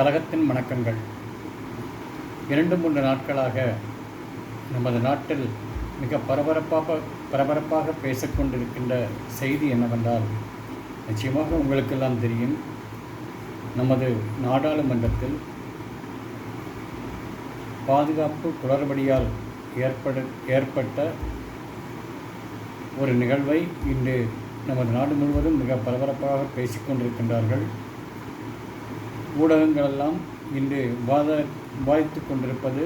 கழகத்தின் வணக்கங்கள். இரண்டு மூன்று நாட்களாக நமது நாட்டில் மிக பரபரப்பாக பரபரப்பாக பேசிக்கொண்டிருக்கின்ற செய்தி என்னவென்றால் நிச்சயமாக உங்களுக்கெல்லாம் தெரியும் நமது நாடாளுமன்றத்தில் பாதுகாப்பு குளறுபடியால் ஏற்பட ஏற்பட்ட ஒரு நிகழ்வை இன்று நமது நாடு முழுவதும் மிக பரபரப்பாக பேசிக்கொண்டிருக்கின்றார்கள் ஊடகங்களெல்லாம் இன்று வாத விவாதித்து கொண்டிருப்பது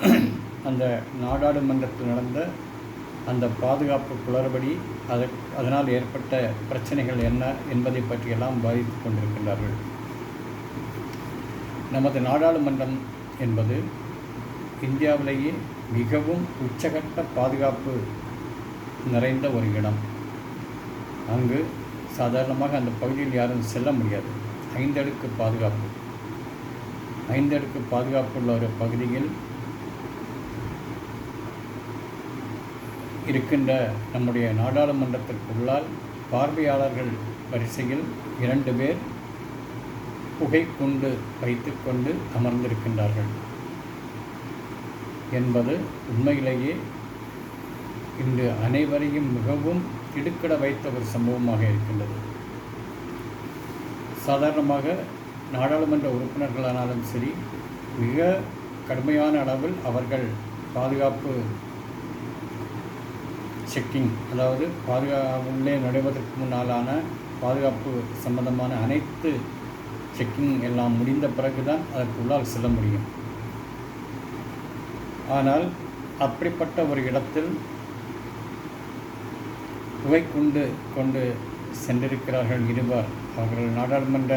அந்த நாடாளுமன்றத்தில் நடந்த அந்த பாதுகாப்பு குளறுபடி அது அதனால் ஏற்பட்ட பிரச்சனைகள் என்ன என்பதை பற்றியெல்லாம் பாதித்து கொண்டிருக்கின்றார்கள். நமது நாடாளுமன்றம் என்பது இந்தியாவிலேயே மிகவும் உச்சகட்ட பாதுகாப்பு நிறைந்த ஒரு இடம். அங்கு சாதாரணமாக அந்த பகுதியில் யாரும் செல்ல முடியாது. ஐந்தடுக்கு பாதுகாப்பு. ஐந்தடுக்கு பாதுகாப்பு உள்ள ஒரு பகுதியில் இருக்கின்ற நம்முடைய நாடாளுமன்றத்திற்குள்ளால் பார்வையாளர்கள் வரிசையில் இரண்டு பேர் புகை கொண்டு வைத்துக்கொண்டு அமர்ந்திருக்கின்றார்கள். என்பது உண்மையிலேயே இன்று அனைவரையும் மிகவும் திடுக்கிட வைத்த ஒரு சம்பவமாக இருக்கின்றது. சாதாரணமாக நாடாளுமன்ற உறுப்பினர்களானாலும் சரி மிக கடுமையான அளவில் அவர்கள் பாதுகாப்பு செக்கிங் அதாவது பாதுகா உள்ளே நுழைவதற்கு முன்னாலான பாதுகாப்பு சம்பந்தமான அனைத்து செக்கிங் எல்லாம் முடிந்த பிறகுதான் அதற்கு உள்ளால் செல்ல முடியும். ஆனால் அப்படிப்பட்ட ஒரு இடத்தில் புகை கொண்டு கொண்டு சென்றிருக்கிறார்கள் இருவர். அவர்கள் நாடாளுமன்ற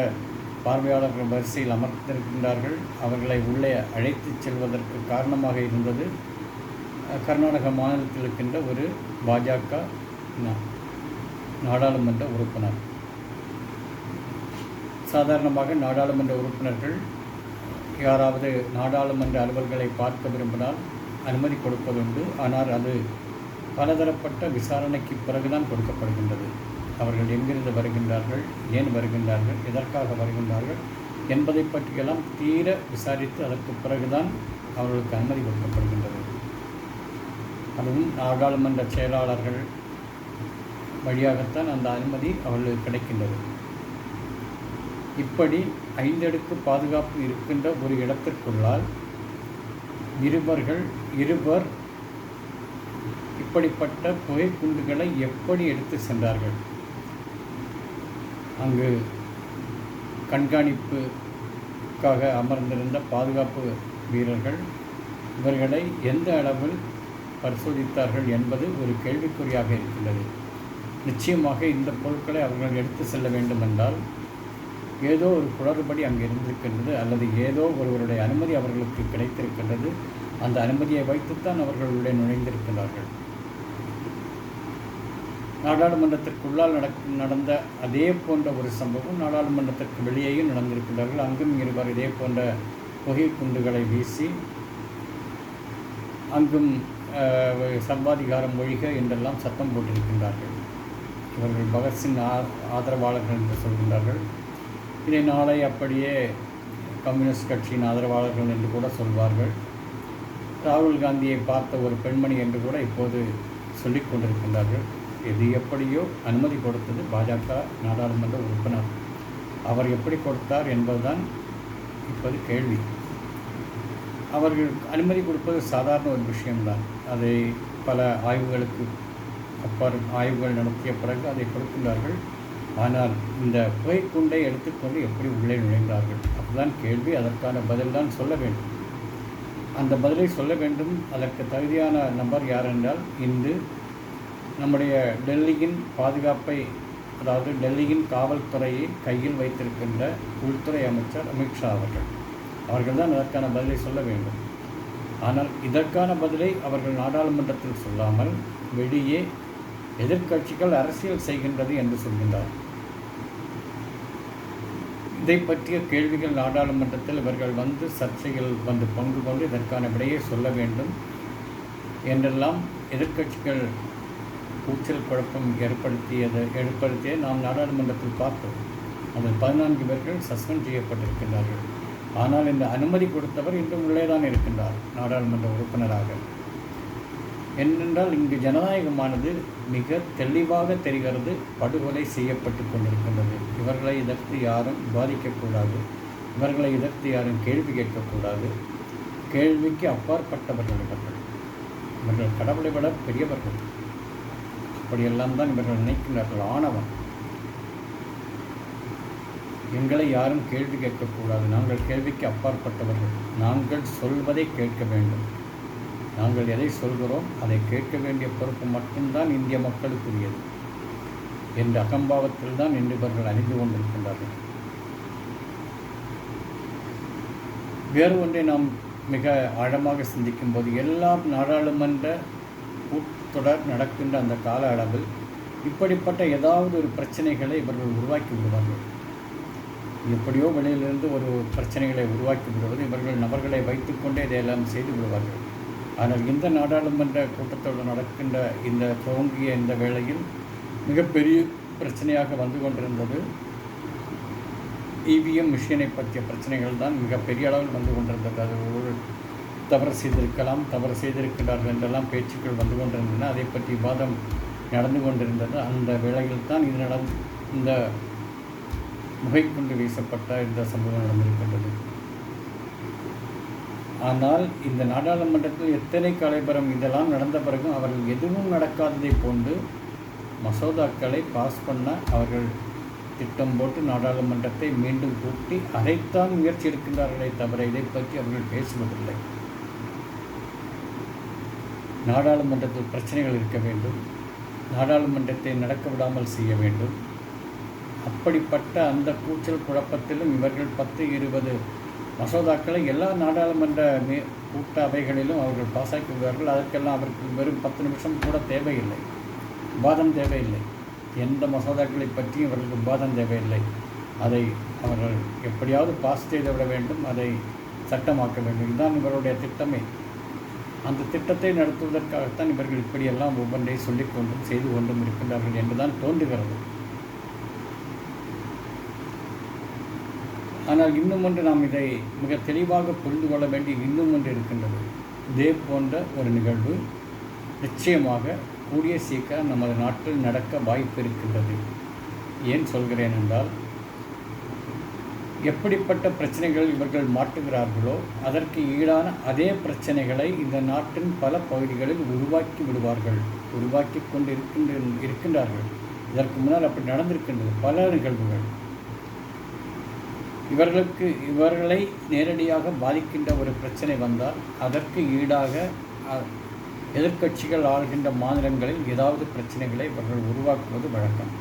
பார்வையாளர்கள் வரிசையில் அமர்ந்திருக்கின்றார்கள். அவர்களை உள்ளே அழைத்துச் செல்வதற்கு காரணமாக இருந்தது கர்நாடக மாநிலத்தில் இருக்கின்ற ஒரு பாஜக நாடாளுமன்ற உறுப்பினர். சாதாரணமாக நாடாளுமன்ற உறுப்பினர்கள் யாராவது நாடாளுமன்ற அலுவல்களை பார்க்க விரும்பினால் அனுமதி கொடுப்பதுண்டு ஆனால் அது பலதரப்பட்ட விசாரணைக்கு பிறகுதான் கொடுக்கப்படுகின்றது. அவர்கள் எங்கிருந்து வருகின்றார்கள் ஏன் வருகின்றார்கள் எதற்காக வருகின்றார்கள் என்பதை பற்றியெல்லாம் தீர விசாரித்து அதற்கு பிறகுதான் அவர்களுக்கு அனுமதி கொடுக்கப்படுகின்றது. அதுவும் நாடாளுமன்ற செயலாளர்கள் வழியாகத்தான் அந்த அனுமதி அவர்களுக்கு கிடைக்கின்றது. இப்படி ஐந்தடுக்கு பாதுகாப்பு இருக்கின்ற ஒரு இடத்திற்குள்ளால் இருவர்கள் இருவர் இப்படிப்பட்ட புகைக்குண்டுகளை எப்படி எடுத்து சென்றார்கள்? அங்கு கண்காணிப்புக்காக அமர்ந்திருந்த பாதுகாப்பு வீரர்கள் இவர்களை எந்த அளவில் பரிசோதித்தார்கள் என்பது ஒரு கேள்விக்குறியாக இருக்கின்றது. நிச்சயமாக இந்த பொருட்களை அவர்கள் எடுத்து செல்ல வேண்டும் என்றால் ஏதோ ஒரு குளறுபடி அங்கே இருந்திருக்கின்றது அல்லது ஏதோ ஒருவருடைய அனுமதி அவர்களுக்கு கிடைத்திருக்கின்றது. அந்த அனுமதியை வைத்துத்தான் அவர்கள் உள்ளே நுழைந்திருக்கிறார்கள். நாடாளுமன்றத்திற்குள்ளால் நடக் நடந்த அதே போன்ற ஒரு சம்பவம் நாடாளுமன்றத்திற்கு வெளியேயும் நடந்திருக்கிறார்கள் அங்கும் இருவர் இதே போன்ற புகை குண்டுகளை வீசி அங்கும் சர்வாதிகாரம் ஒழிக என்றெல்லாம் சத்தம் போட்டிருக்கின்றார்கள். இவர்கள் பகத்சிங் ஆதரவாளர்கள் என்று சொல்கின்றார்கள். இதை நாளை அப்படியே கம்யூனிஸ்ட் கட்சியின் ஆதரவாளர்கள் என்று கூட சொல்வார்கள். ராகுல் காந்தியை பார்த்த ஒரு பெண்மணி என்று கூட இப்போது சொல்லிக் கொண்டிருக்கின்றார்கள். எது எப்படியோ அனுமதி கொடுத்தது பாஜக நாடாளுமன்ற உறுப்பினர். அவர் எப்படி கொடுத்தார் என்பதுதான் இப்போது கேள்வி. அவர்கள் அனுமதி கொடுப்பது சாதாரண ஒரு விஷயம்தான். அதை பல ஆய்வுகளுக்கு அப்பாறு ஆய்வுகள் நடத்திய பிறகு அதை கொடுத்துள்ளார்கள். ஆனால் இந்த புகைக்குண்டை எடுத்துக்கொண்டு எப்படி உள்ளே நுழைந்தார்கள்? அதுதான் கேள்வி. அதற்கான பதில் தான் சொல்ல வேண்டும். அந்த பதிலை சொல்ல வேண்டும். அதற்கு தகுதியான நபர் யார் என்றால் இன்று நம்முடைய டெல்லியின் பாதுகாப்பை அதாவது டெல்லியின் காவல்துறையை கையில் வைத்திருக்கின்ற உள்துறை அமைச்சர் அமித்ஷா அவர்கள். அவர்கள் தான் அதற்கான பதிலை சொல்ல வேண்டும். ஆனால் இதற்கான பதிலை அவர்கள் நாடாளுமன்றத்தில் சொல்லாமல் வெளியே எதிர்க்கட்சிகள் அரசியல் செய்கின்றது என்று சொல்கின்றார். இதை பற்றிய கேள்விகள் நாடாளுமன்றத்தில் இவர்கள் வந்து சர்ச்சைகள் வந்து பங்கு கொண்டு இதற்கான விடையை சொல்ல வேண்டும் என்றெல்லாம் எதிர்க்கட்சிகள் கூச்சல் குழப்பம் ஏற்படுத்தியது ஏற்படுத்திய நாம் நாடாளுமன்றத்தில் பார்த்தோம். அதில் பதினான்கு பேர்கள் சஸ்பெண்ட் செய்யப்பட்டிருக்கின்றார்கள். ஆனால் இந்த அனுமதி கொடுத்தவர் இன்றும் உள்ளே தான் இருக்கின்றார் நாடாளுமன்ற உறுப்பினராக. என்னென்றால் இங்கு ஜனநாயகமானது மிக தெளிவாக தெரிகிறது படுகொலை செய்யப்பட்டு கொண்டிருக்கின்றது. இவர்களை இதற்கு யாரும் பாதிக்கக்கூடாது இவர்களை இதற்கு யாரும் கேள்வி கேட்கக்கூடாது. கேள்விக்கு அப்பாற்பட்டவர்கள் இவர்கள். இவர்கள் கடவுளை விட பெரியவர்கள். அப்படியெல்லாம் தான் இவர்கள் நினைக்கிறார்கள். ஆணவம் எங்களை யாரும் கேள்வி கேட்கக்கூடாது. நாங்கள் கேள்விக்கு அப்பாற்பட்டவர்கள். நாங்கள் சொல்வதை கேட்க வேண்டும். நாங்கள் எதை சொல்கிறோம் அதை கேட்க வேண்டிய பொறுப்பு மட்டும்தான் இந்திய மக்களுக்குரியது என்ற அகம்பாவத்தில் தான் இன்று இவர்கள் அறிந்து கொண்டிருக்கின்றார்கள். வேறு ஒன்றை நாம் மிக ஆழமாக சிந்திக்கும் போது எல்லா நாடாளுமன்ற தொடர் நடக்கின்ற அந்த கால அளவில் இப்படிப்பட்ட ஏதாவது ஒரு பிரச்சனைகளை இவர்கள் உருவாக்கி விடுவார்கள். எப்படியோ வெளியிலிருந்து ஒரு பிரச்சனைகளை உருவாக்கி விடுவது இவர்கள் நபர்களை வைத்துக்கொண்டே இதையெல்லாம் செய்து விடுவார்கள். ஆனால் இந்த நாடாளுமன்ற கூட்டத்தோடு நடக்கின்ற இந்த துவங்கிய இந்த வேளையில் மிகப்பெரிய பிரச்சனையாக வந்து கொண்டிருந்தது இவிஎம் மிஷினை பற்றிய பிரச்சனைகள் தான் மிகப்பெரிய அளவில் வந்து கொண்டிருந்தது. அது ஒரு தவறு செய்திருக்கலாம் தவறு செய்திருக்கிறார்கள் என்றெல்லாம் பேச்சுக்கள் வந்து கொண்டிருந்தன. அதை பற்றி விவாதம் நடந்து கொண்டிருந்தது. அந்த வேளையில் தான் இது நடந் இந்த முகைக்குண்டு வீசப்பட்ட இந்த சம்பவம் நடந்திருக்கின்றது. ஆனால் இந்த நாடாளுமன்றத்தில் எத்தனை கலைபரம் இதெல்லாம் நடந்த பிறகும் அவர்கள் எதுவும் நடக்காததை போன்று மசோதாக்களை பாஸ் பண்ண அவர்கள் திட்டம் போட்டு நாடாளுமன்றத்தை மீண்டும் கூட்டி அதைத்தான் முயற்சி எடுக்கின்றார்களே தவிர இதை பற்றி அவர்கள் பேசுவதில்லை. நாடாளுமன்றத்தில் பிரச்சனைகள் இருக்க வேண்டும். நாடாளுமன்றத்தை நடக்க விடாமல் செய்ய வேண்டும். அப்படிப்பட்ட அந்த கூச்சல் குழப்பத்திலும் இவர்கள் பத்து இருபது மசோதாக்களை எல்லா நாடாளுமன்ற மே கூட்ட அவைகளிலும் அவர்கள் பாசாக்கி விடுவார்கள் அதற்கெல்லாம் அவருக்கு வெறும் பத்து நிமிஷம் கூட தேவையில்லை. விவாதம் தேவையில்லை. எந்த மசோதாக்களை பற்றியும் இவர்களுக்கு விவாதம் தேவையில்லை. அதை அவர்கள் எப்படியாவது பாஸ் செய்து விட வேண்டும். அதை சட்டமாக்க வேண்டும். இதுதான் இவருடைய திட்டமே. அந்த திட்டத்தை நடத்துவதற்காகத்தான் இவர்கள் இப்படியெல்லாம் ஒவ்வொன்றை சொல்லிக் கொண்டும் செய்து கொண்டும் இருக்கின்றார்கள் என்றுதான் தோன்றுகிறது. ஆனால் இன்னும் ஒன்று நாம் இதை மிக தெளிவாக புரிந்து கொள்ள வேண்டிய இன்னும் ஒன்று இருக்கின்றது. இதே போன்ற ஒரு நிகழ்வு நிச்சயமாக கூடிய சீக்கிரம் நமது நாட்டில் நடக்க வாய்ப்பு இருக்கின்றது. ஏன் சொல்கிறேன் என்றால் எப்படிப்பட்ட பிரச்சனைகள் இவர்கள் மாட்டுகிறார்களோ அதற்கு ஈடான அதே பிரச்சனைகளை இந்த நாட்டின் பல பகுதிகளில் உருவாக்கி விடுவார்கள் உருவாக்கி கொண்டு இருக்கின்ற இருக்கின்றார்கள். இதற்கு முன்னால் அப்படி நடந்திருக்கின்றது பல நிகழ்வுகள். இவர்களுக்கு இவர்களை நேரடியாக பாதிக்கின்ற ஒரு பிரச்சனை வந்தால் அதற்கு ஈடாக எதிர்க்கட்சிகள் ஆள்கின்ற மாநிலங்களில் ஏதாவது பிரச்சனைகளை இவர்கள் உருவாக்குவது வழக்கம்.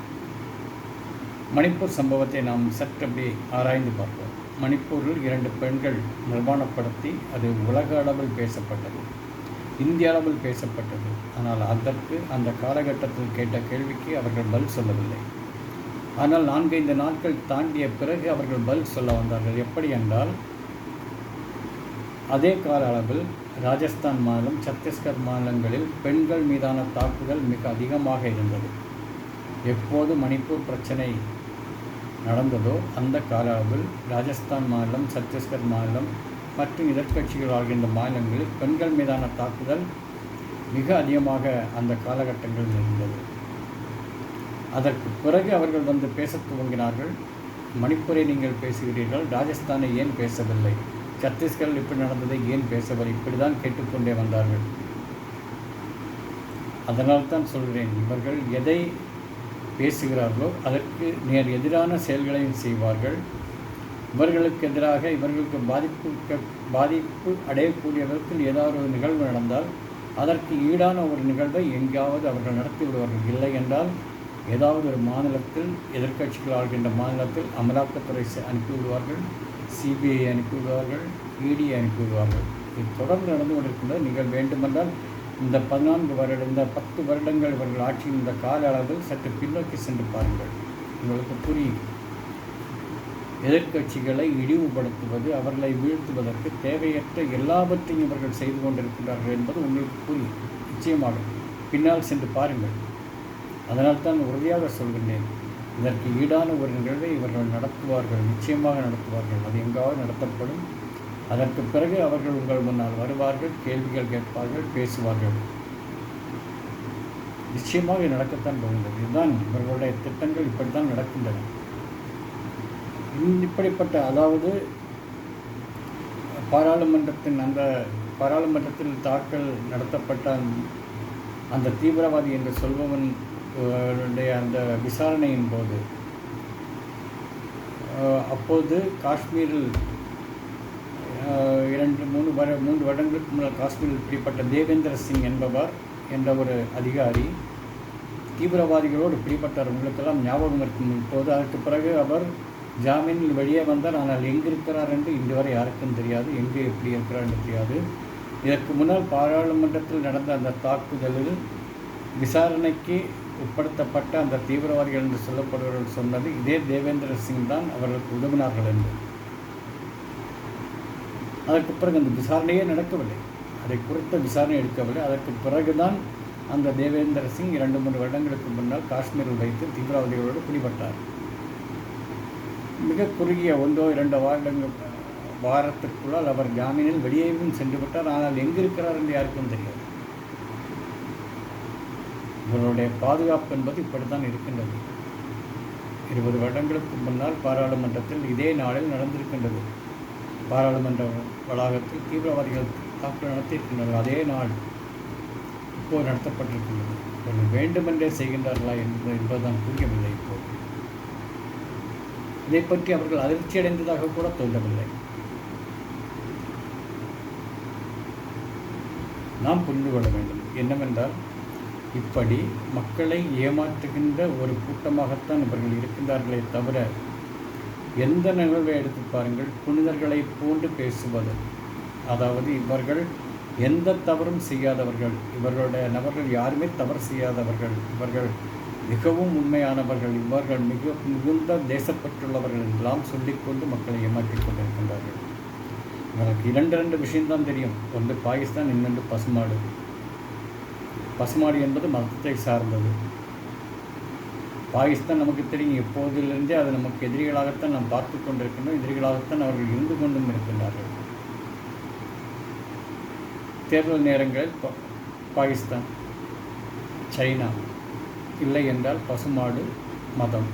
மணிப்பூர் சம்பவத்தை நாம் சற்றபடி ஆராய்ந்து பார்ப்போம். மணிப்பூரில் இரண்டு பெண்கள் நிர்மாணப்படுத்தி அது உலக அளவில் பேசப்பட்டது. இந்திய அளவில் பேசப்பட்டது. ஆனால் அதற்கு அந்த காலகட்டத்தில் கேட்ட கேள்விக்கு அவர்கள் பதில் சொல்லவில்லை. ஆனால் நான்கைந்து நாட்கள் தாண்டிய பிறகு அவர்கள் பதில் சொல்ல வந்தார்கள். எப்படி என்றால் அதே கால அளவில் ராஜஸ்தான் மாநிலம் சத்தீஸ்கர் மாநிலங்களில் பெண்கள் மீதான தாக்குதல் மிக அதிகமாக இருந்தது. எப்போது மணிப்பூர் பிரச்சனை நடந்ததோ அந்த கால அளவில் ராஜஸ்தான் மாநிலம் சத்தீஸ்கர் மாநிலம் மற்றும் எதிர்கட்சிகள் ஆகின்ற மாநிலங்களில் பெண்கள் மீதான தாக்குதல் மிக அதிகமாக அந்த காலகட்டங்களில் இருந்தது அதற்கு பிறகு அவர்கள் வந்து பேசத் துவங்கினார்கள். மணிப்பூரை நீங்கள் பேசுகிறீர்கள் ராஜஸ்தானை ஏன் பேசவில்லை? சத்தீஸ்கரில் இப்படி நடந்ததை ஏன் பேசவில்லை? இப்படி தான் கேட்டுக்கொண்டே வந்தார்கள். அதனால் தான் சொல்கிறேன் இவர்கள் எதை பேசுகிறார்களோ அதற்கு நேர் எதிரான செயல்களையும் செய்வார்கள். இவர்களுக்கு எதிராக இவர்களுக்கு பாதிப்பு பாதிப்பு அடையக்கூடிய விதத்தில் ஏதாவது ஒரு நிகழ்வு நடந்தால் அதற்கு ஈடான ஒரு நிகழ்வை எங்காவது அவர்கள் நடத்தி விடுவார்கள் இல்லை என்றால் ஏதாவது ஒரு மாநிலத்தில் எதிர்க்கட்சிகள் ஆள்கின்ற மாநிலத்தில் அமலாக்கத்துறை அனுப்பிவிடுவார்கள். சிபிஐ அனுப்பிவிடுவார்கள். இடி அனுப்பிவிடுவார்கள். இது தொடர்ந்து நடந்து கொண்டிருக்கின்றது நீங்கள் வேண்டுமென்றால் இந்த பதினான்கு வருட இந்த பத்து வருடங்கள் இவர்கள் ஆட்சியின் இந்த கால அளவில் சற்று பின்னோக்கி சென்று பாருங்கள். உங்களுக்கு புரியும். எதிர்க்கட்சிகளை இழிவுபடுத்துவது அவர்களை வீழ்த்துவதற்கு தேவையற்ற எல்லாவற்றையும் இவர்கள் செய்து கொண்டிருக்கிறார்கள் என்பது உங்களுக்கு புரியும். நிச்சயமாக. பின்னால் சென்று பாருங்கள். அதனால் தான் உறுதியாக சொல்கின்றேன். இதற்கு ஈடான ஒரு நிகழ்வை இவர்கள் நடத்துவார்கள். நிச்சயமாக நடத்துவார்கள். அது எங்காவது நடத்தப்படும். அதற்கு பிறகு அவர்கள் உங்கள் முன்னால் வருவார்கள் கேள்விகள் கேட்பார்கள் பேசுவார்கள். நிச்சயமாக நடக்கத்தான் போகின்றது. இதுதான் இவர்களுடைய திட்டங்கள் இப்படித்தான் நடக்கின்றன. இப்படிப்பட்ட அதாவது பாராளுமன்றத்தின் அந்த பாராளுமன்றத்தில் தாக்கல் நடத்தப்பட்ட அந்த தீவிரவாதி என்று சொல்பவன் உடைய அந்த விசாரணையின் போது அப்போது காஷ்மீரில் இரண்டு மூணு வர மூன்று வருடங்களுக்கு முன்னால் காஷ்மீரில் பிடிப்பட்ட தேவேந்திர சிங் என்பவர் என்ற ஒரு அதிகாரி தீவிரவாதிகளோடு பிடிப்பட்டார் உங்களுக்கெல்லாம் ஞாபகம் இருக்கும். இப்போது அதற்கு பிறகு அவர் ஜாமீனில் வெளியே வந்தார். ஆனால் எங்கிருக்கிறார் என்று இன்று வரை யாருக்கும் தெரியாது. எங்கே எப்படி இருக்கிறார் என்று தெரியாது. இதற்கு முன்னால் பாராளுமன்றத்தில் நடந்த அந்த தாக்குதலில் விசாரணைக்கு உட்படுத்தப்பட்ட அந்த தீவிரவாதிகள் என்று சொல்லப்படுவர்கள் சொன்னது இதே தேவேந்திர சிங் தான் அவர்களுக்கு உதவினார்கள் என்று. அதற்கு பிறகு அந்த விசாரணையே நடக்கவில்லை. அதை குறித்த விசாரணை எடுக்கவில்லை. அதற்கு பிறகுதான் அந்த தேவேந்திர சிங் இரண்டு மூன்று வருடங்களுக்கு முன்னால் காஷ்மீரில் வைத்து தீவிரவாதிகளோடு பிடிபட்டார் மிக குறுகிய ஒன்றோ இரண்டு வாரங்கள் வாரத்திற்குள்ளால் அவர் ஜாமீனில் வெளியேவும் சென்று விட்டார். ஆனால் எங்கிருக்கிறார் என்று யாருக்கும் தெரியாது. இவருடைய பாதுகாப்பு என்பது இப்படித்தான் இருக்கின்றது. இருபது வருடங்களுக்கு முன்னால் பாராளுமன்றத்தில் இதே நாளில் நடந்திருக்கின்றது. பாராளுமன்ற வளாகத்தில் தீவிரவாதிகள் தாக்குதல் நடத்தியிருக்கின்றனர். அதே நாள் இப்போது நடத்தப்பட்டிருக்கின்றது. இவர்கள் வேண்டுமென்றே செய்கின்றார்களா என்பது என்பதுதான் புரியவில்லை இப்போது இதை பற்றி அவர்கள் அதிர்ச்சி அடைந்ததாக கூட தோன்றவில்லை. நாம் புரிந்து கொள்ள வேண்டும். என்னவென்றால் இப்படி மக்களை ஏமாற்றுகின்ற ஒரு கூட்டமாகத்தான் இவர்கள் இருக்கின்றார்களே தவிர எந்த நிகழ்வை எடுத்து பாருங்கள் புனிதர்களை போன்று பேசுவது. அதாவது இவர்கள் எந்த தவறும் செய்யாதவர்கள். இவர்களுடைய நபர்கள் யாருமே தவறு செய்யாதவர்கள். இவர்கள் மிகவும் உண்மையானவர்கள். இவர்கள் மிக மிகுந்த தேசப்பற்றுள்ளவர்கள் என்றெல்லாம் சொல்லிக்கொண்டு மக்களை ஏமாற்றிக் கொண்டிருக்கின்றார்கள். எனக்கு இரண்டு ரெண்டு விஷயம்தான் தெரியும். ஒன்று பாகிஸ்தான் இன்னொன்று பசுமாடு. பசுமாடு என்பது மதத்தை சார்ந்தது. பாகிஸ்தான் நமக்கு தெரியும். எப்போதிலிருந்தே அது நமக்கு எதிரிகளாகத்தான் நாம் பார்த்து கொண்டிருக்கின்றோம். எதிரிகளாகத்தான் அவர்கள் இருந்து கொண்டும் இருக்கின்றார்கள். தேர்தல் நேரங்களில் பாகிஸ்தான் சைனா இல்லை என்றால் பசுமாடு மதம்.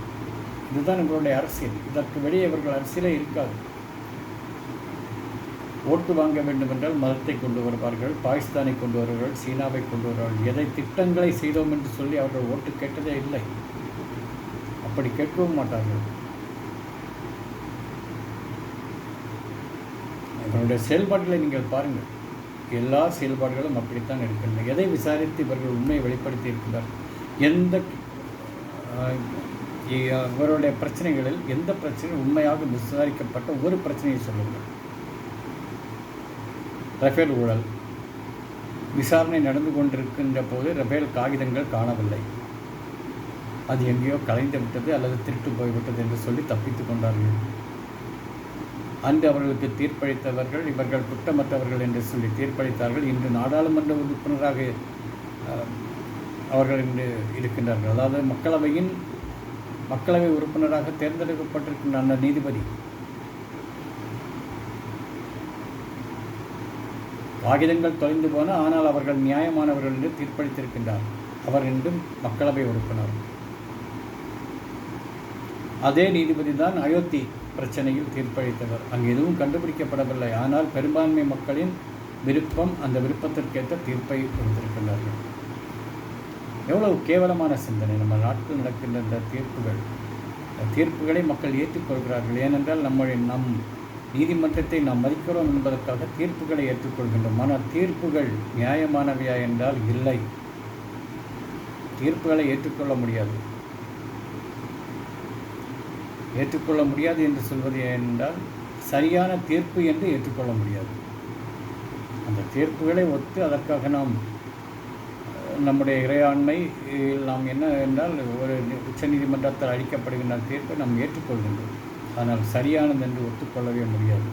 இதுதான் இவர்களுடைய அரசியல். இதற்கு வெளியே இவர்கள் அரசியலே இருக்காது. ஓட்டு வாங்க வேண்டும் என்றால் மதத்தை கொண்டு வருவார்கள் பாகிஸ்தானை கொண்டு வருவார்கள் சீனாவை கொண்டு வருவார்கள். எதை திட்டங்களை செய்தோம் என்று சொல்லி அவர்கள் ஓட்டு கேட்டதே இல்லை. அப்படி கேட்கவும் மாட்டார்கள். இவர்களுடைய செயல்பாடுகளை நீங்கள் பாருங்கள். எல்லா செயல்பாடுகளும் அப்படித்தான் இருக்கின்றன. எதை விசாரித்து இவர்கள் உண்மையை வெளிப்படுத்தி இருக்கிறார் எந்த இவருடைய பிரச்சனைகளில் எந்த பிரச்சனையும் உண்மையாக விசாரிக்கப்பட்ட ஒரு பிரச்சனையை சொல்லுங்கள் ரஃபேல் ஊழல். விசாரணை நடந்து கொண்டிருக்கின்ற போது ரஃபேல் காகிதங்கள் காணவில்லை. அது எங்கேயோ கலைந்து விட்டது அல்லது திருட்டு போய்விட்டது என்று சொல்லி தப்பித்துக் கொண்டார்கள். அன்று அவர்களுக்கு தீர்ப்பளித்தவர்கள் இவர்கள் குற்றமற்றவர்கள் என்று சொல்லி தீர்ப்பளித்தார்கள். இன்று நாடாளுமன்ற உறுப்பினராக அவர்கள் இன்று இருக்கின்றார்கள். அதாவது மக்களவையின் மக்களவை உறுப்பினராக தேர்ந்தெடுக்கப்பட்டிருக்கின்ற அந்த நீதிபதி காகிதங்கள் தொலைந்து போன ஆனால் அவர்கள் நியாயமானவர்கள் என்று தீர்ப்பளித்திருக்கின்றார். அவர் இன்றும் மக்களவை உறுப்பினர். அதே நீதிபதி தான் அயோத்தி பிரச்சனையில் தீர்ப்பளித்தவர். அங்கு எதுவும் கண்டுபிடிக்கப்படவில்லை. ஆனால் பெரும்பான்மை மக்களின் விருப்பம் அந்த விருப்பத்திற்கேற்ற தீர்ப்பை கொடுத்திருக்கின்றார்கள். எவ்வளவு கேவலமான சிந்தனை. நம்ம நாட்டில் நடக்கின்ற இந்த தீர்ப்புகள் இந்த தீர்ப்புகளை மக்கள் ஏற்றுக்கொள்கிறார்கள். ஏனென்றால் நம்முடைய நம் நீதிமன்றத்தை நாம் மதிக்கிறோம் என்பதற்காக தீர்ப்புகளை ஏற்றுக்கொள்கின்றோம். ஆனால் தீர்ப்புகள் நியாயமானவையா என்றால் இல்லை. தீர்ப்புகளை ஏற்றுக்கொள்ள முடியாது. ஏற்றுக்கொள்ள முடியாது என்று சொல்வது என்றால் சரியான தீர்ப்பு என்று ஏற்றுக்கொள்ள முடியாது. அந்த தீர்ப்புகளை ஒத்து அதற்காக நாம் நம்முடைய இறையாண்மை நாம் என்ன என்றால் ஒரு உச்சநீதிமன்றத்தால் அளிக்கப்படுகின்ற தீர்ப்பை நாம் ஏற்றுக்கொள்கின்றோம். ஆனால் சரியானது என்று ஒத்துக்கொள்ளவே முடியாது.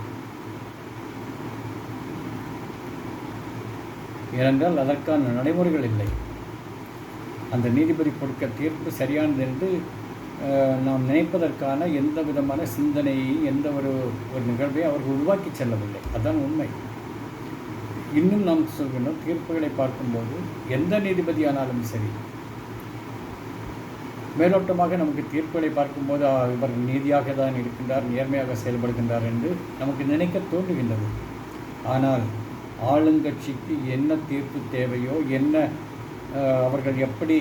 ஏனென்றால் அதற்கான நடைமுறைகள் இல்லை. அந்த நீதிபதி கொடுக்க தீர்ப்பு சரியானது என்று நாம் நினைப்பதற்கான எந்த விதமான சிந்தனையை எந்த ஒரு ஒரு நிகழ்வையும் அவர்கள் உருவாக்கி செல்லவில்லை. அதான் உண்மை. இன்னும் நாம் சொல்கின்றோம் தீர்ப்புகளை பார்க்கும்போது எந்த நீதிபதியானாலும் சரி மேலோட்டமாக நமக்கு தீர்ப்புகளை பார்க்கும்போது இவர் நீதியாக தான் இருக்கின்றார் நேர்மையாக செயல்படுகின்றார் என்று நமக்கு நினைக்க தோன்றுகின்றது. ஆனால் ஆளுங்கட்சிக்கு என்ன தீர்ப்பு தேவையோ என்ன அவர்கள் எப்படி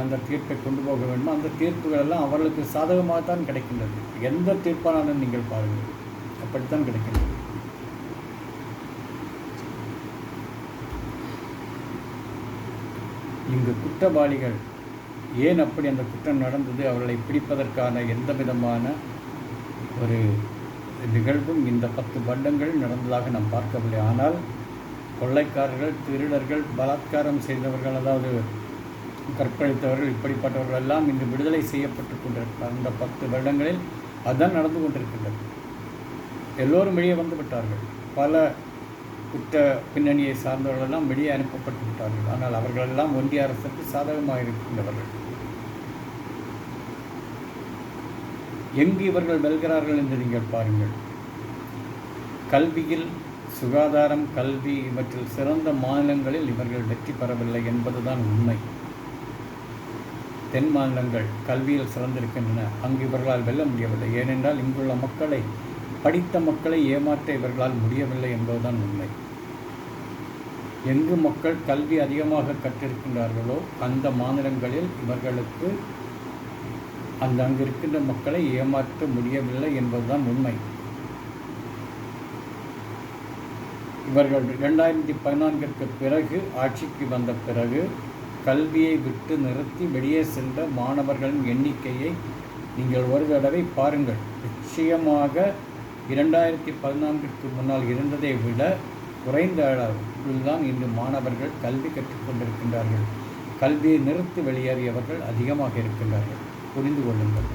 அந்த தீர்ப்பை கொண்டு போக வேண்டுமோ அந்த தீர்ப்புகள் எல்லாம் அவர்களுக்கு சாதகமாகத்தான் கிடைக்கின்றது. எந்த தீர்ப்பானாலும் நீங்கள் பாருங்கள். அப்படித்தான் கிடைக்கின்றது. இங்கு குற்றவாளிகள் ஏன் அப்படி அந்த குற்றம் நடந்தது? அவர்களை பிடிப்பதற்கான எந்த விதமான ஒரு நிகழ்வும் இந்த பத்து வருடங்கள் நடந்ததாக நாம் பார்க்கவில்லை. ஆனால் கொள்ளைக்காரர்கள் திருடர்கள் பலாத்காரம் செய்தவர்கள் அதாவது கற்பழித்தவர்கள் இப்படிப்பட்டவர்கள் எல்லாம் இன்று விடுதலை செய்யப்பட்டு கொண்டிருக்கிறார். அந்த பத்து வருடங்களில் அதுதான் நடந்து கொண்டிருக்கின்றது. எல்லோரும் வெளியே வந்து விட்டார்கள். பல குற்ற பின்னணியை சார்ந்தவர்களெல்லாம் வெளியே அனுப்பப்பட்டு விட்டார்கள். ஆனால் அவர்களெல்லாம் ஒன்றிய அரசுக்கு சாதகமாக இருக்கின்றவர்கள். எங்கு இவர்கள் வெல்கிறார்கள் என்று நீங்கள் பாருங்கள். கல்வியில் சுகாதாரம் கல்வி இவற்றில் சிறந்த மாநிலங்களில் இவர்கள் வெற்றி பெறவில்லை என்பதுதான் உண்மை. தென் மாநிலங்கள் கல்வியில் சிறந்திருக்கின்றன. அங்கு இவர்களால் வெல்ல முடியவில்லை. ஏனென்றால் இங்குள்ள மக்களை படித்த மக்களை ஏமாற்ற இவர்களால் முடியவில்லை என்பதுதான் உண்மை. எங்கு மக்கள் கல்வி அதிகமாக கற்றிருக்கின்றார்களோ அந்த மாநிலங்களில் இவர்களுக்கு அந்த அங்கு இருக்கின்ற மக்களை ஏமாற்ற முடியவில்லை என்பதுதான் உண்மை. இவர்கள் இரண்டாயிரத்தி பதினான்கிற்கு பிறகு ஆட்சிக்கு வந்த பிறகு கல்வியை விட்டு நிறுத்தி வெளியே சென்ற மாணவர்களின் எண்ணிக்கையை நீங்கள் ஒரு தடவை பாருங்கள். நிச்சயமாக இரண்டாயிரத்தி பதினான்கிற்கு முன்னால் இருந்ததை விட குறைந்த அளவில்தான் இன்று மாணவர்கள் கல்வி கற்றுக்கொண்டிருக்கின்றார்கள். கல்வியை நிறுத்தி வெளியேறியவர்கள் அதிகமாக இருக்கின்றார்கள். புரிந்து கொள்ளுங்கள்.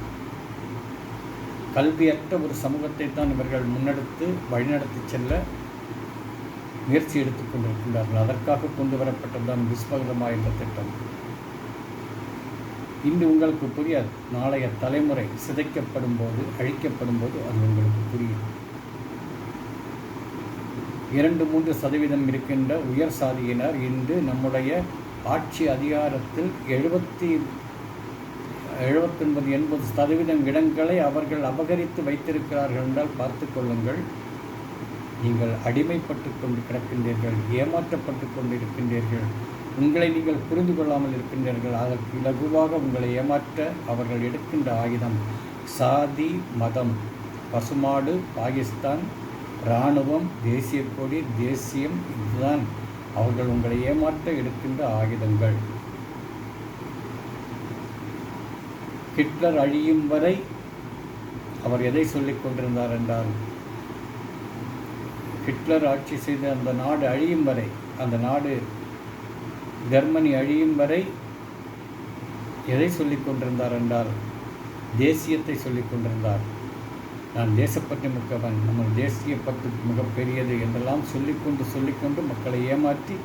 கல்வியற்ற ஒரு சமூகத்தை தான் இவர்கள் முன்னெடுத்து வழிநடத்தி செல்ல முயற்சி எடுத்துக் கொண்டிருக்கின்றார்கள். அதற்காக கொண்டு வரப்பட்டதுதான் விஸ்வகரமா என்ற திட்டம். இன்று உங்களுக்கு புரியாது. நாளைய தலைமுறை சிதைக்கப்படும் போது அழிக்கப்படும் போது அது உங்களுக்கு புரியும். இரண்டு மூன்று சதவீதம் இருக்கின்ற உயர் சாதியினர் இன்று நம்முடைய ஆட்சி அதிகாரத்தில் எழுபத்தி எழுபத்தொன்பது எண்பது சதவீதம் இடங்களை அவர்கள் அபகரித்து வைத்திருக்கிறார்கள் என்றால் பார்த்து கொள்ளுங்கள். நீங்கள் அடிமைப்பட்டு கொண்டு கிடக்கின்றீர்கள் ஏமாற்றப்பட்டு கொண்டு இருக்கின்றீர்கள் உங்களை நீங்கள் புரிந்து கொள்ளாமல் இருக்கின்றீர்கள் அதற்கு இலகுவாக உங்களை ஏமாற்ற அவர்கள் எடுக்கின்ற ஆயுதம் சாதி மதம் பசுமாடு பாகிஸ்தான் இராணுவம் தேசிய கொடி தேசியம் இதுதான். அவர்கள் உங்களை ஏமாற்ற எடுக்கின்ற ஆயுதங்கள். ஹிட்லர் அழியும் வரை அவர் எதை சொல்லிக் கொண்டிருந்தார் என்றால் ஹிட்லர் ஆட்சி செய்த அந்த நாடு அழியும் வரை அந்த நாடு ஜெர்மனி அழியும் வரை எதை சொல்லிக் கொண்டிருந்தார் என்றால் தேசியத்தை சொல்லிக் கொண்டிருந்தார். நான் தேசப்பற்று மிக்கவன் நம்ம தேசியப்பற்று மிகப்பெரியது என்றெல்லாம் சொல்லிக்கொண்டு சொல்லிக்கொண்டு மக்களை ஏமாற்றி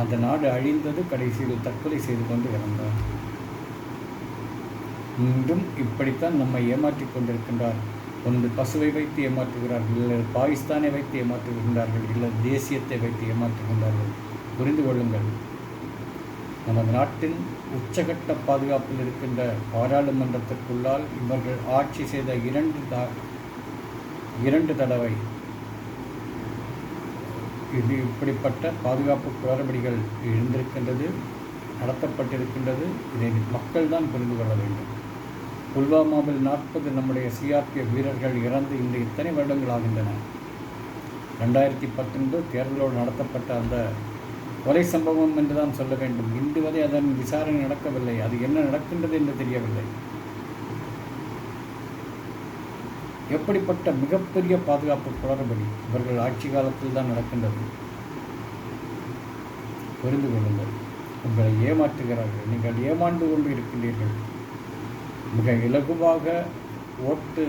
அந்த நாடு அழிந்தது கடைசியில் தற்கொலை செய்து கொண்டு இறந்தார். இன்றும் இப்படித்தான் நம்மை ஏமாற்றி கொண்டிருக்கின்றார். ஒன்று பசுவை வைத்து ஏமாற்றுகிறார்கள் இல்லை பாகிஸ்தானை வைத்து ஏமாற்றுகின்றார்கள் இல்லை தேசியத்தை வைத்து ஏமாற்றுகின்றார்கள். புரிந்து கொள்ளுங்கள். நமது நாட்டின் உச்சகட்ட பாதுகாப்பில் இருக்கின்ற பாராளுமன்றத்திற்குள்ளால் இவர்கள் ஆட்சி செய்த இரண்டு த இரண்டு தடவை இது இப்படிப்பட்ட பாதுகாப்பு குளறுபடிகள் இருந்திருக்கின்றது நடத்தப்பட்டிருக்கின்றது. இதை மக்கள் தான் புரிந்து கொள்ள வேண்டும். புல்வாமாவில் நாற்பது நம்முடைய சிஆர்பிஎஃப் வீரர்கள் இறந்து இன்று இத்தனை வருடங்கள் ஆகின்றன ரெண்டாயிரத்தி பத்தொன்பது தேர்தலோடு நடத்தப்பட்ட அந்த கொலை சம்பவம் என்று தான் சொல்ல வேண்டும். இன்று வரை அதன் விசாரணை நடக்கவில்லை. அது என்ன நடக்கின்றது என்று தெரியவில்லை. எப்படிப்பட்ட மிகப்பெரிய பாதுகாப்பு குளறுபடி இவர்கள் ஆட்சி காலத்தில் தான் நடக்கின்றது? புரிந்து கொள்ளுங்கள். உங்களை ஏமாற்றுகிறார்கள். நீங்கள் ஏமாண்டு கொண்டு இருக்கின்றீர்கள். மிக இலகுவாக ஓட்டு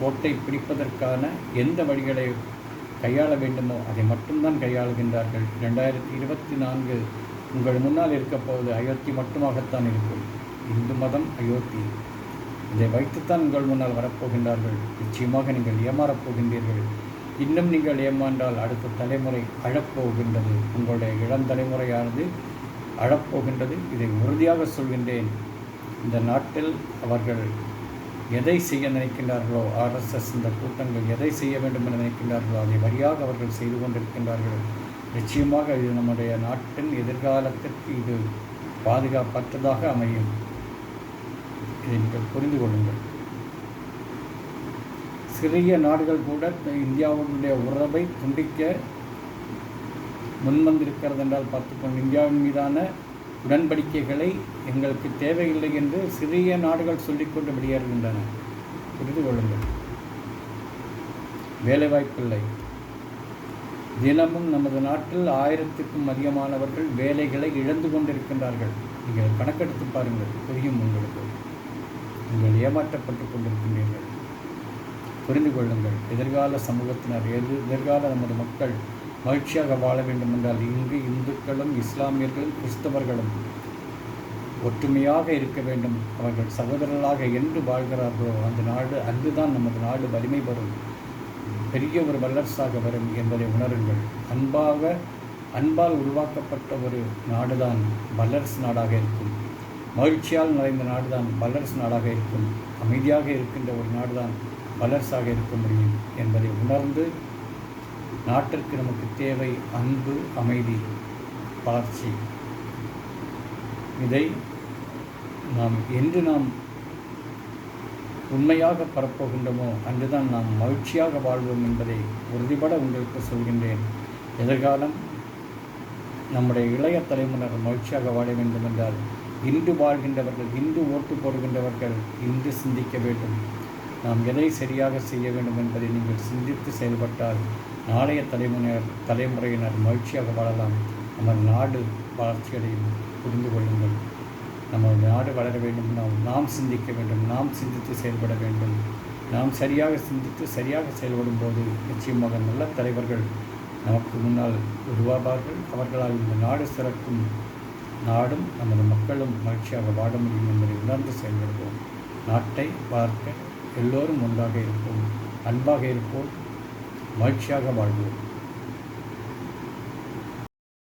ஓட்டை பிடிப்பதற்கான எந்த வழிகளை கையாள வேண்டுமோ அதை மட்டும்தான் கையாளுகின்றார்கள். ரெண்டாயிரத்தி இருபத்தி நான்கு உங்கள் முன்னால் இருக்கப்போவது அயோத்தி மட்டுமாகத்தான் இருக்கும். இந்து மதம் அயோத்தி. இதை வைத்துத்தான் உங்கள் முன்னால் வரப்போகின்றார்கள். நிச்சயமாக நீங்கள் ஏமாறப் போகின்றீர்கள். இன்னும் நீங்கள் ஏமாண்டால் அடுத்த தலைமுறை அழப்போகின்றது. உங்களுடைய இளம் தலைமுறையானது அழப்போகின்றது. இதை உறுதியாக சொல்கின்றேன். இந்த நாட்டில் அவர்கள் எதை செய்ய நினைக்கின்றார்களோ ஆர்எஸ்எஸ் இந்த கூட்டங்கள் எதை செய்ய வேண்டும் என நினைக்கின்றார்களோ அதை வழியாக அவர்கள் செய்து கொண்டிருக்கின்றார்கள். நிச்சயமாக இது நம்முடைய நாட்டின் எதிர்காலத்திற்கு இது பாதுகாப்பற்றதாக அமையும். இதை நீங்கள் புரிந்து கொள்ளுங்கள். சிறிய நாடுகள் கூட இந்தியாவுடைய உறவை துண்டிக்க முன்வந்திருக்கிறது என்றால் பார்த்துக்கொண்டு இந்தியாவின் மீதான உடன்படிக்கைகளை எங்களுக்கு தேவையில்லை என்று சிறிய நாடுகள் சொல்லிக்கொண்டு வெளியேறுகின்றன புரிந்து கொள்ளுங்கள். வேலைவாய்ப்பில்லை. தினமும் நமது நாட்டில் ஆயிரத்துக்கும் அதிகமானவர்கள் வேலைகளை இழந்து கொண்டிருக்கின்றார்கள். நீங்கள் கணக்கெடுத்து பாருங்கள். புரியும் உங்களுக்கு. நீங்கள் ஏமாற்றப்பட்டு கொண்டிருக்கின்றீர்கள். புரிந்து கொள்ளுங்கள். எதிர்கால சமூகத்தினர் எது எதிர்கால நமது மக்கள் மகிழ்ச்சியாக வாழ வேண்டும் என்றால் இங்கு இந்துக்களும் இஸ்லாமியர்களும் கிறிஸ்தவர்களும் ஒற்றுமையாக இருக்க வேண்டும். அவர்கள் சகோதரர்களாக என்று வாழ்கிறார்களோ அந்த நாடு அங்குதான் நமது நாடு வலிமை பெறும். பெரிய ஒரு வல்லரசாக வரும் என்பதை உணருங்கள். அன்பாக அன்பால் உருவாக்கப்பட்ட ஒரு நாடுதான் வல்லரசு நாடாக இருக்கும். மகிழ்ச்சியால் நிறைந்த நாடுதான் வல்லரசு நாடாக இருக்கும். அமைதியாக இருக்கின்ற ஒரு நாடுதான் வல்லரசாக இருக்க முடியும் என்பதை உணர்ந்து நாட்டிற்கு நமக்கு தேவை அன்பு அமைதி வளர்ச்சி. இதை நாம் என்று நாம் உண்மையாக பரப்போகின்றோமோ அன்றுதான் நாம் மகிழ்ச்சியாக வாழ்வோம் என்பதை உறுதிபட உங்களுக்கு சொல்கின்றேன். எதிர்காலம் நம்முடைய இளைய தலைமுறையினர் மகிழ்ச்சியாக வாழ வேண்டும் என்றால் இன்று வாழ்கின்றவர்கள் இன்று ஓட்டு போடுகின்றவர்கள் இன்று சிந்திக்க வேண்டும். நாம் எதை சரியாக செய்ய வேண்டும் என்பதை நீங்கள் சிந்தித்து செயல்பட்டால் நாளைய தலைமுறையினர் தலைமுறையினர் மகிழ்ச்சியாக வாழலாம். நமது நாடு வளர்ச்சியடையும். புரிந்து கொள்ளுங்கள். நமது நாடு வளர வேண்டும். நாம் நாம் சிந்திக்க வேண்டும். நாம் சிந்தித்து செயல்பட வேண்டும். நாம் சரியாக சிந்தித்து சரியாக செயல்படும் போது நிச்சயமாக நல்ல தலைவர்கள் நமக்கு முன்னால் உருவாவார்கள். அவர்களால் இந்த நாடு சிறக்கும். நாடும் நமது மக்களும் மகிழ்ச்சியாக வாழ முடியும் என்பதை உணர்ந்து செயல்படுவோம். நாட்டை பார்க்க எல்லோரும் ஒன்றாக இருப்போம். அன்பாக இருப்போம். மகிழ்ச்சியாக வாழ்வோம்